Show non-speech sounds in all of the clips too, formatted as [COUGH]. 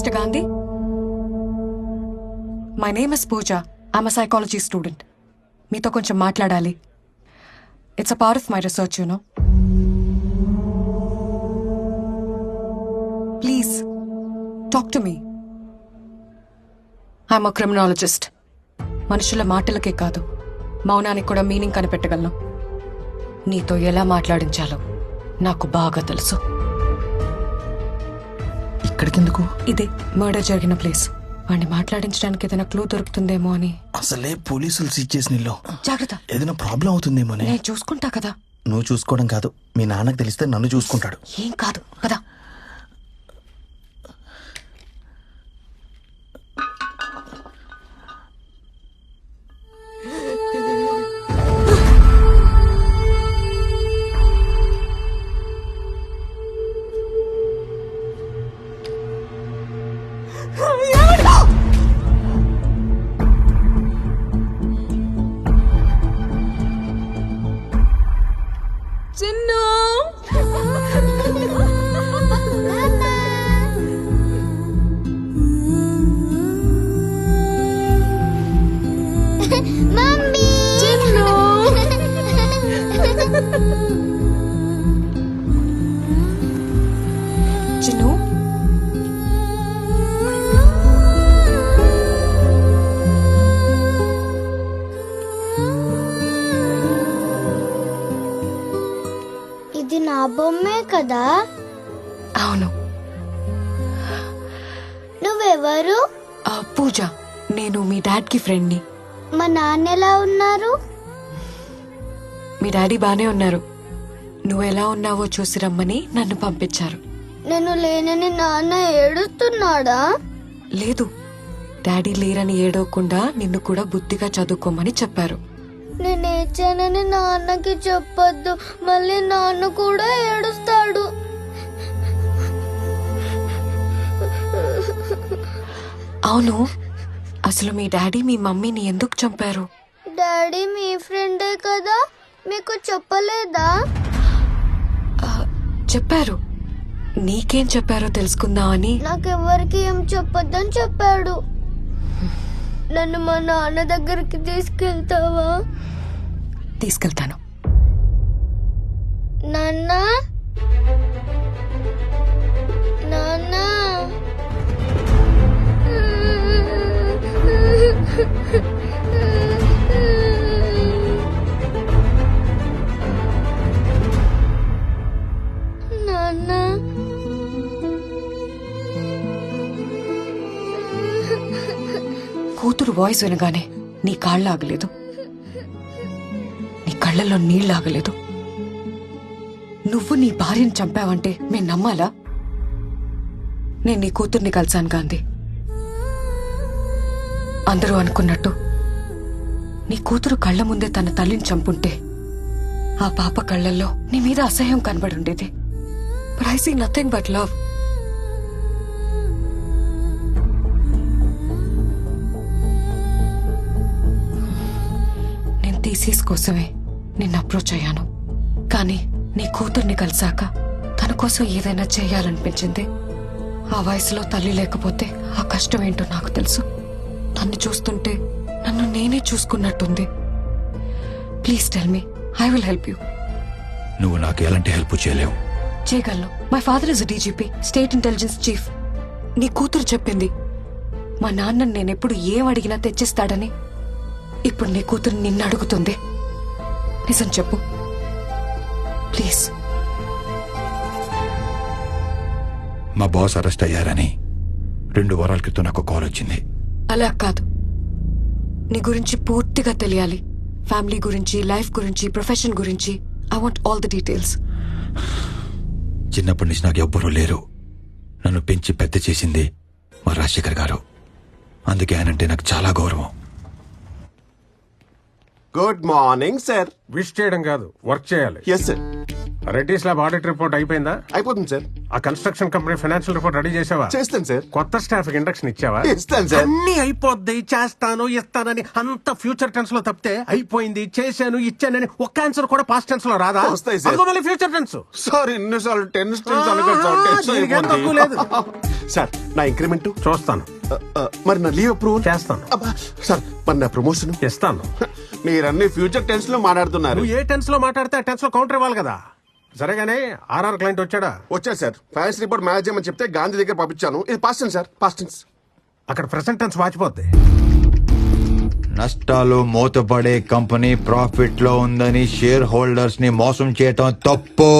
Mister Gandhi? My name is Pooja I'm a psychology student మీతో కొంచెం మాట్లాడాలి. It's a part of my research you know please talk to me I'm a criminologist మనుషుల మాటలకే కాదు. మౌనానికి కూడా meaning కనిపెట్టగలను. నీతో ఎలా మాట్లాడించాలో నాకు బాగా తెలుసు. ఇక్కడికెందుకు? ఇదే మర్డర్ జరిగిన ప్లేస్. వాడిని మాట్లాడించడానికి ఏదైనా క్లూ దొరుకుతుందేమో అని. అసలే పోలీసులు సీజ్ చేసిన ఇల్లు. జాగ్రత్త. ఏదైనా ప్రాబ్లం అవుతుందేమోనే. నేను చూసుకుంటా కదా. నువ్వు చూసుకోవడం కాదు. మీ నాన్నకు తెలిస్తే నన్ను చూసుకుంటాడు. ఏం కాదు. కదా బొమ్మే కదా? అవును. నువ్వెవరు? ఆ, పూజ. నేను మీ డాడ్కి ఫ్రెండ్ని. మా నాన్న ఎలా ఉన్నారు? మీ డాడీ బానే ఉన్నారు. నువ్వు ఎలా ఉన్నావో చూసి రమ్మని నన్ను పంపించారు. నేను లేనని నాన్న ఏడుస్తున్నాడా? లేదు. డాడీ లేరని ఏడవకుండా నిన్ను కూడా బుద్ధిగా చదువుకోమని చెప్పారు. నేను ఏడ్చానని నాన్నకి చెప్పొద్దు మళ్ళీ నాన్న కూడా ఏడుస్తాడు. అవును అసలు మీ డాడీ మీ మమ్మీని ఎందుకు చంపారు? డాడీ మీ ఫ్రెండే కదా మీకు చెప్పలేదా? చెప్పారు. నీకేం చెప్పారో తెలుసుకుందామని. నాకెవ్వరికి ఏం చెప్పొద్దని చెప్పాడు. నన్ను మా నాన్న దగ్గరికి తీసుకెళ్తావా? తీసుకెళ్తాను. నాన్న? నాన్న? నాన్న కూతురు వాయిస్ వినగానే నీ కాళ్ళు ఆగలేదు. నీ కళ్ళల్లో నీళ్ళు ఆగలేదు. నువ్వు నీ భార్యను చంపావంటే మేము నమ్మాలా? నేను నీ కూతుర్ని కలిశాను గాంధీ. అందరూ అనుకున్నట్టు నీ కూతురు కళ్ళ ముందే తన తల్లిని చంపుంటే ఆ పాప కళ్ళల్లో నీ మీద అసహ్యం కనబడి ఉండేది. But I see nothing but love thesis కోసమే నిన్ను అప్రోచ్ అయ్యాను. కానీ నీ కూతుర్ని కలిసాక తన కోసం ఏదైనా చేయాలనిపించింది. ఆ వయసులో తల్లి లేకపోతే ఆ కష్టం ఏంటో నాకు తెలుసు. తన్ని చూస్తుంటే నన్ను నేనే చూసుకున్నట్టుంది. Please tell me I will help you. నువ్వు నాకు ఎలాంటి హెల్ప్ చేయలేవు. చేయగలను. My father is DGP state intelligence chief నీ కూతురు చెప్పింది మా నాన్న నేనెప్పుడు ఏం అడిగినా తెచ్చిస్తాడని ఇప్పుడు నీ కూతురు నిన్ను అడుగుతుంది. నిజం చెప్పు. ప్లీజ్. మా బాస్ అరెస్ట్ అయ్యారని రెండు వారాల క్రితం నాకు కాల్ వచ్చింది. అలా కాదు. నీ గురించి పూర్తిగా తెలియాలి. ఫ్యామిలీ గురించి లైఫ్ గురించి ప్రొఫెషన్ గురించి. I want all the details చిన్నప్పటి నుంచి నాకు ఎవ్వరూ లేరు. నన్ను పెంచి పెద్ద చేసింది మా రాజశేఖర్ గారు. అందుకే ఆయనంటే నాకు చాలా గౌరవం. గుడ్ మార్నింగ్ సార్ విష్ చేయడం కాదు వర్క్ చేయాలి. Yes sir Reddy slab audit report అయిపోయిందా? అయిపోతుంది సార్ ఆ construction company financial report ready చేసావా? చేస్తాను సార్ కొత్త స్టాఫ్ ఇండక్షన్ ఇచ్చావా? ఇస్తాను సార్ అన్ని అయిపోద్ది చేస్తాను ఇస్తానని అంత ఫ్యూచర్ టెన్స్లో తప్పితే అయిపోయింది చేశాను ఇచ్చానని ఒక్క ఆన్సర్ కూడా పాస్ట్ టెన్స్లో రాదా? వస్తాయి సార్. మళ్ళీ ఫ్యూచర్ టెన్స్ సార్ ఎన్నిసార్లు టెన్స్ టెన్స్ తక్కువ లేదు. [LAUGHS] సార్ నా ఇంక్రిమెంట్ చూస్తాను. మరి నా లీవ్ అప్రూవల్ చేస్తాను. సార్ మరి నా ప్రమోషన్ ఇస్తాను. [LAUGHS] మీరన్నీ ఫ్యూచర్ టెన్స్లో మాట్లాడుతున్నారు. నువ్వు ఏ టెన్స్లో మాట్లాడితే ఆ టెన్స్లో కౌంటర్ ఇవ్వాలి కదా. సరేగానే ఆర్ఆర్ క్లయింట్ వచ్చాడా? వచ్చారు సార్. ఫైనాన్స్ రిపోర్ట్ మేనేజ్ చేయమని చెప్తే గాంధీ దగ్గర పంపించాను. ఇది పాస్ట్ సార్. పాస్ట్ అక్కడ ప్రెసెంట్ టెన్స్ వాచిపోద్ది. నష్టాలు మూతపడే కంపెనీ ప్రాఫిట్లో ఉందని షేర్ హోల్డర్స్ని మోసం చేయటం తప్పు.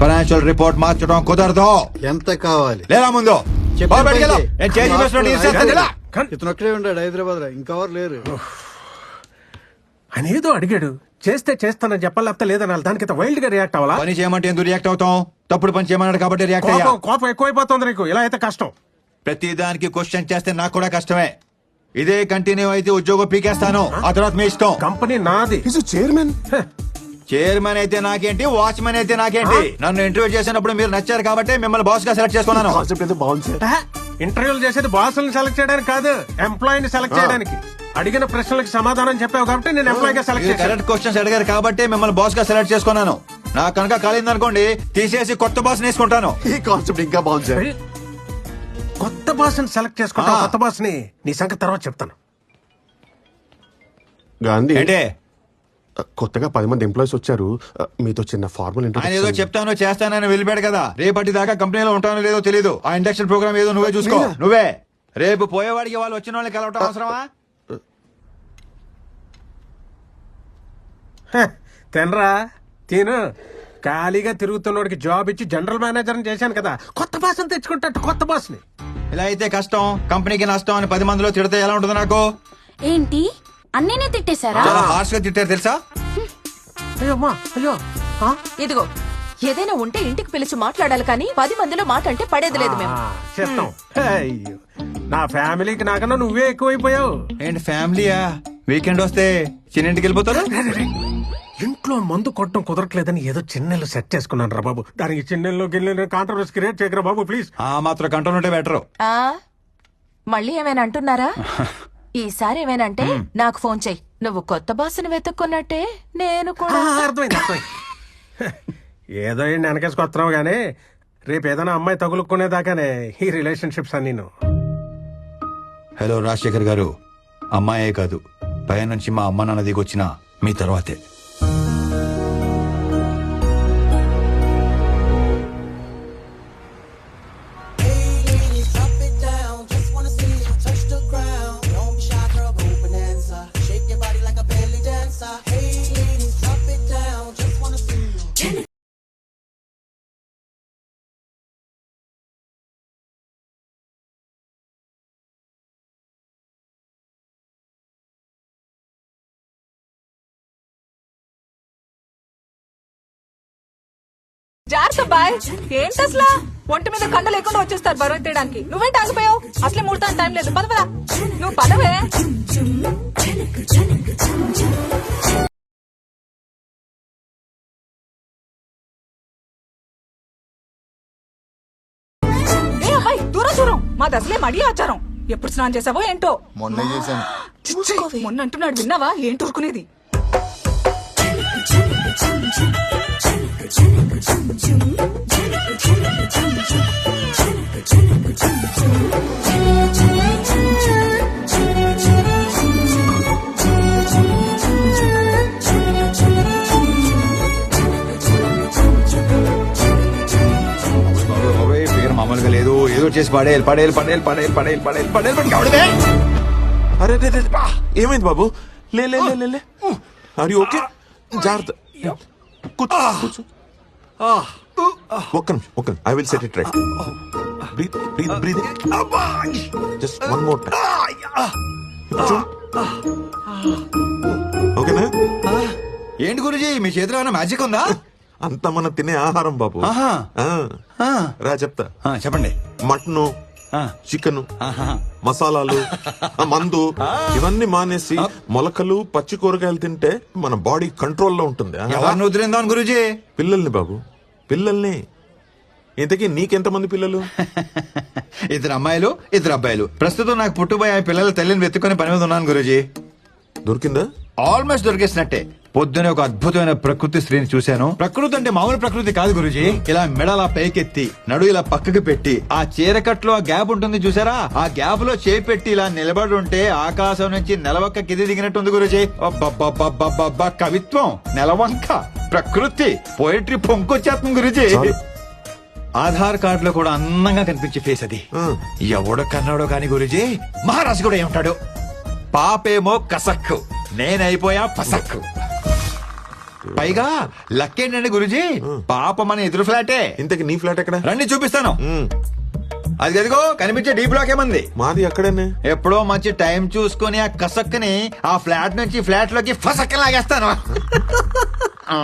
ఫైనాన్షియల్ రిపోర్ట్ మార్చడం కుదరదు. ఎంత కావాలి? లేరా ముందు? చెప్పే బాబు బయటికి వెళ్ళు. పైకి. నేను చేంజ్ చేసినట్టు తీసేస్తాను, ఎలా? ఇతను ఒక్కడే ఉన్నాడు హైదరాబాద్లో ఇంకెవరు లేరు. అని ఏదో అడిగాడు. చేస్తే చేస్తానని చెప్పాలి లేకపోతే లేదనాలి దానికి వైల్డ్గా రియాక్ట్ అవ్వాలా? పని చేయమంటే ఎందుకు రియాక్ట్ అవుతాం తప్పుడు పని చేయమన్నాడు కాబట్టి రియాక్ట్ అయ్యా. కోపం కోపం ఎక్కువైపోతుంది నీకు. ఇలా అయితే కష్టం. ప్రతి దానికి క్వశ్చన్ చేస్తే నాకు కూడా కష్టమే. ఇదే కంటిన్యూ అయితే ఉద్యోగం పీకేస్తాను. ఆ? తర్వాత మీ ఇష్టం. కంపెనీ నాది. చైర్మన్ చైర్మన్ అయితే నాకేంటి వాచ్మెన్ అయితే నాకేంటి? నన్ను ఇంటర్వ్యూ చేసినప్పుడు మీరు నచ్చారు కాబట్టి మిమ్మల్ని బాస్గా సెలెక్ట్ చేసుకున్నాను. ఇంటర్వ్యూలు చేసేది బాసులను సెలెక్ట్ చేయడానికి కాదు ఎంప్లాయీని సెలెక్ట్ చేయడానికి. అడిగిన ప్రశ్నలకు సమాధానం చెప్పావు కాబట్టి నేను ఎంప్లాయ్గా సెలెక్ట్ మీరు చేశాను. కరెక్ట్ క్వశ్చన్స్ అడిగారు కాబట్టి మిమ్మల్ని బాస్గా సెలెక్ట్ చేసుకున్నాను. నా కనుక కాలిందనుకోండి తీసేసి కొత్త బాస్ వేసుకుంటాను ఈ కాన్సెప్ట్ ఇంకా బాగుంది సార్. కొత్త బాస్ని సెలెక్ట్ చేసుకుంటావు ఆ. కొత్త బాస్ని. నీ సంగతి తర్వాత చెప్తాను. గాంధీ. ఏంటే? కొత్తగా పది మంది ఎంప్లాయీస్ వచ్చారు. మీతో చిన్న ఫార్మల్ ఆయన ఏదో చెప్తాను చేస్తానని వెళ్ళిపోయాడు కదా. రేపటి దాకా కంపెనీలో ఉంటానో లేదో తెలియదు ఆ ఇండక్షన్ ప్రోగ్రామ్ ఏదో నువ్వే చూసుకో? నువ్వే. రేపు పోయేవాడికి వాళ్ళు వచ్చిన వాళ్ళకి కలవటం అవసరమా? తినరా? తిను. ఖాళీగా తిరుగుతున్నోడికి జాబ్ ఇచ్చి జనరల్ మేనేజర్ చేశాను కదా. కొత్త బాస్ని తెచ్చుకుంటా కొత్త బాస్ని ఇలా అయితే కష్టం. కంపెనీకి నష్టం అని పది మందిలో తిడితే ఎలా ఉంటుంది నాకు? ఏంటి? అన్నీనే తిట్టేశారా? చాలా హార్ష్గా తిట్టారు తెలుసా? అయ్యో అమ్మా అయ్యో. ఆ? ఇదిగో ఏదైనా ఉంటే ఇంటికి పిలిచి మాట్లాడాలి కానీ పది మందిలో మాట అంటే పడేది లేదు మేము. ఆ, చెప్తాం అయ్యో. నా ఫ్యామిలీకి నాకన్నా నువ్వే ఎక్కువైపోయావు. ఏంటి ఫ్యామిలీయా? వీకెండ్ వస్తే చిన్నింటికి వెళ్ళిపోతారు? ఇంట్లో మందు కొట్టడం కుదరట్లేదని ఏదో చిన్నెళ్ళు సెట్ చేసుకున్నాను రా బాబు. దానికి చిన్నెల్లో గిన్నెలు కాంట్రవర్సీ క్రియేట్ చేయకరా బాబు ప్లీజ్ ఆ మాత్రం కంట్రోల్ ఉంటే బెటర్. ఆ? మళ్ళీ ఏమైనా అంటున్నారా? [LAUGHS] ఈసారి ఏమైనా అంటే నాకు ఫోన్ చెయ్యి నువ్వు కొత్త బాసుని వెతుక్కున్నట్టే నేను కూడా. అర్థమైంది అర్థమైంది. [LAUGHS] ఏదో ఏంటి వెనకేసుకొస్తున్నావు గానీ రేపు ఏదైనా అమ్మాయి తగులుకునేదాకానే ఈ రిలేషన్షిప్స్ అన్ని హలో రాజశేఖర్ గారు అమ్మాయే కాదు. పై నుంచి మా అమ్మ నాన్న దిగొచ్చిన మీ తర్వాతే. Thank you. జాగ్రత్త బాయ్. ఏంటి అసలు ఒంటి మీద కండ లేకుండా వచ్చేస్తారు బరువు తీయడానికి నువ్వేంటి ఆగిపోయావు? అసలే ముడతాను టైం లేదు. పద పద నువ్వు పదవే. ఏ అమ్మాయి దూరం దూరం. మాది అసలే మడి ఆచారం. ఎప్పుడు స్నానం చేసావో ఏంటో? మొన్న చేశాను. చిచ్చి, మొన్న అంటున్నాడు విన్నావా? ఏంటి ఊరుకునేది? మామూలుగా లేదు. ఏదో చేసి పడేయాలి పడేయాలి పడేయాలి పడేయాలి పడేయాలి పడేయాలి పడేయాలి పడేయాలి? అరే రే. ఏమైంది బాబు? లే లే లే, లే లే. అరే ఓకే జాగ్రత్త. కూర్చో కూర్చో. ఒక్క నిమిషం ఒక్క I will set it right breathe breathe breathe just one more time ఓకేనా ఏంటి గురుజీ? మీ చేతిలో ఏమైనా మ్యాజిక్ ఉందా? అంతా మనం తినే ఆహారం బాబు. ఆహా. ఆ, ఆ. రా చెప్తా. ఆ, చెప్పండి. మటను ఆ. చికెన్ ఆహా. మసాలాలు ఆ మందు ఇవన్నీ మానేసి మొలకలు పచ్చి కూరగాయలు తింటే మన బాడీ ఉంటుంది. ఆ? ఎవరిని వదిలిందాం గురుజీ? పిల్లల్ని బాబు. పిల్లల్ని. ఇంతకీ నీకెంతమంది పిల్లలు? [LAUGHS] ఇద్దరు అమ్మాయిలు ఇద్దరు అబ్బాయిలు. ప్రస్తుతం నాకు పుట్టుబోయే పిల్లల తల్లిని వెతుక్కొని పని మీద ఉన్నాను గురుజీ. దొరికిందా? ఆల్మోస్ట్ దొరికేసినట్టే. పొద్దునే ఒక అద్భుతమైన ప్రకృతి స్త్రీని చూశాను. ప్రకృతి అంటే మామూలు ప్రకృతి కాదు గురుజీ. ఇలా మెడలా పైకెత్తి నడు ఇలా పక్కకి పెట్టి ఆ చీరకట్లో ఆ గ్యాప్ ఉంటుంది చూసారా ఆ గ్యాప్లో చేపెట్టి ఇలా నిలబడి ఉంటే ఆకాశం నుంచి నెలవంక కింది దిగినట్టుంది గురుజీ. అబ్బబ్బబ్బబ్బబ్బబ్బా, కవిత్వం నెలవంక ప్రకృతి పోయిటరీ పొంకొచ్చేస్తుంది గురుజీ. ఆధార్ కార్డులో కూడా అందంగా కనిపించే ఫేస్ అది. ఎవడు కన్నాడో కాని గురుజీ మహారాజు కూడా ఏమంటాడు? పాపేమో కసక్కు నేనైపోయా పసక్కు. పైగా లక్కేంటండి గురుజీ? పాప మన ఎదురు ఫ్లాటే. ఇంతకీ నీ ఫ్లాట్ ఎక్కడ? రండి చూపిస్తాను. అది అదిగో కనిపించే డీ బ్లాక్ ఏమంది? మాది అక్కడనే. ఎప్పుడో మంచి టైం చూసుకొని ఆ కసక్కుని ఆ ఫ్లాట్ నుంచి ఫ్లాట్లోకి ఫసక్కని లాగేస్తాను [LAUGHS]